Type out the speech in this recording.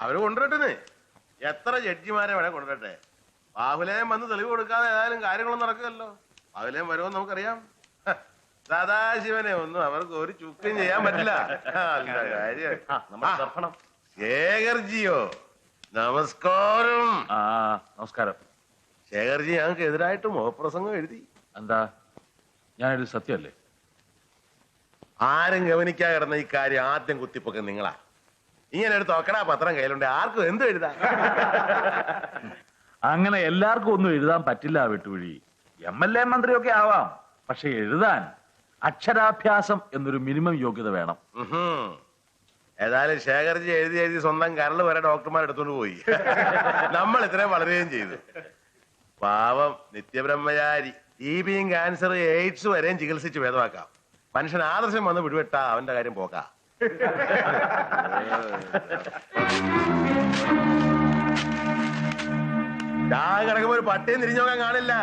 അവർ കൊണ്ടുവരട്ടെ എത്ര ജഡ്ജിമാരെ വേണേ കൊണ്ടുവരട്ടെ. ബാഹുലയം വന്ന് തെളിവ് കൊടുക്കാതെ ഏതായാലും കാര്യങ്ങളൊന്നും നടക്കുമല്ലോ ബാഹുലയം വരുമെന്ന് നമുക്കറിയാം. സദാശിവനെ ഒന്നും അവർക്ക് ഒരു ചുക്കും ചെയ്യാൻ പറ്റില്ല. കാര്യം. ശേഖർജിയോ നമസ്കാരം. ആ നമസ്കാരം. ശേഖർജി ഞങ്ങൾക്ക് എതിരായിട്ട് മുഖപ്രസംഗം എഴുതി. എന്താ? ഞാനൊരു സത്യമല്ലേ? ആരും ഗവനിക്കാതെ കിടന്ന ഈ കാര്യം ആദ്യം കുത്തിപ്പൊക്കെ നിങ്ങളാ. ഇങ്ങനെ എടുത്ത് നോക്കടാ പത്രം കയ്യിലുണ്ട്. ആർക്കും എന്ത് എഴുതാം. അങ്ങനെ എല്ലാവർക്കും ഒന്നും എഴുതാൻ പറ്റില്ല വെട്ടുവഴി എം എൽ എ മന്ത്രിയൊക്കെ ആവാം പക്ഷെ എഴുതാൻ അക്ഷരാഭ്യാസം എന്നൊരു മിനിമം യോഗ്യത വേണം. ഏതായാലും ശേഖർജി എഴുതി എഴുതി സ്വന്തം കരൾ വരെ ഡോക്ടർമാർ എടുത്തോണ്ട് പോയി. നമ്മൾ ഇത്രയും വളരുകയും ചെയ്തു. പാവം നിത്യബ്രഹ്മചാരി. ടി ബിയും ക്യാൻസർ എയ്ഡ്സ് വരെയും ചികിത്സിച്ച് ഭേദമാക്കാം. മനുഷ്യൻ ആദർശം വന്ന് വിടുവിട്ടാ അവന്റെ കാര്യം പോക്കാ ഞാൻ കിടക്കുമ്പോ ഒരു പട്ടിയും തിരിഞ്ഞു നോക്കാൻ കാണില്ല.